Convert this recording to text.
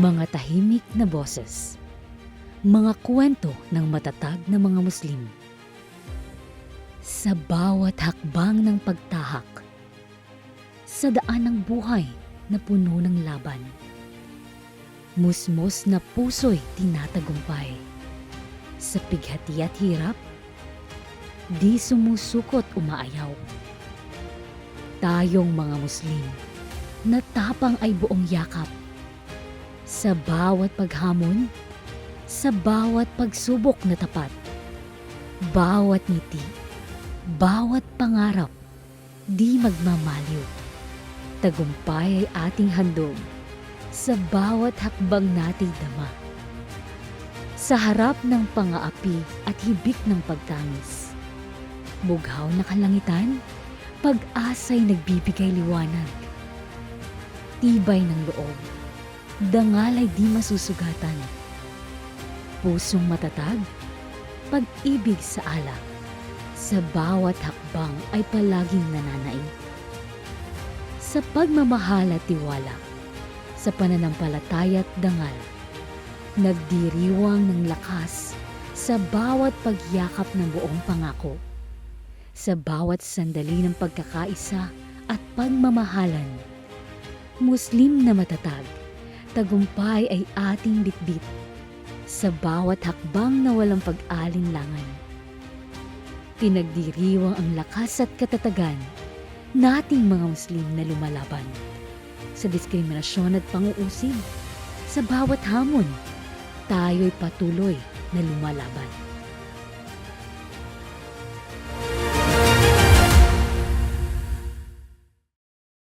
Mga tahimik na boses. Mga kwento ng matatag na mga Muslim. Sa bawat hakbang ng pagtahak. Sa daan ng buhay na puno ng laban. Musmos na puso'y tinatagumpay. Sa pighati at hirap, di sumusukot umaayaw. Tayong mga Muslim, na tapang ay buong yakap sa bawat paghamon, sa bawat pagsubok na tapat, bawat ngiti, bawat pangarap, di magmamaliw. Tagumpay ay ating handog sa bawat hakbang nating dama. Sa harap ng pangaapi at hibik ng pagtangis, mughaw na kalangitan, pag-asa'y nagbibigay liwanag. Tibay ng loob, dangalay di masusugatan. Pusong matatag, pag-ibig sa alak, sa bawat hakbang ay palaging nananaig. Sa pagmamahal at tiwala, sa pananampalataya at dangal, nagdiriwang ng lakas sa bawat pagyakap ng buong pangako, sa bawat sandali ng pagkakaisa at pagmamahalan. Muslim na matatag, tagumpay ay ating bitbit sa bawat hakbang na walang pag-alinlangan. Pinagdiriwang ang lakas at katatagan nating mga Muslim na lumalaban sa diskriminasyon at panguusig. Sa bawat hamon, tayo'y patuloy na lumalaban.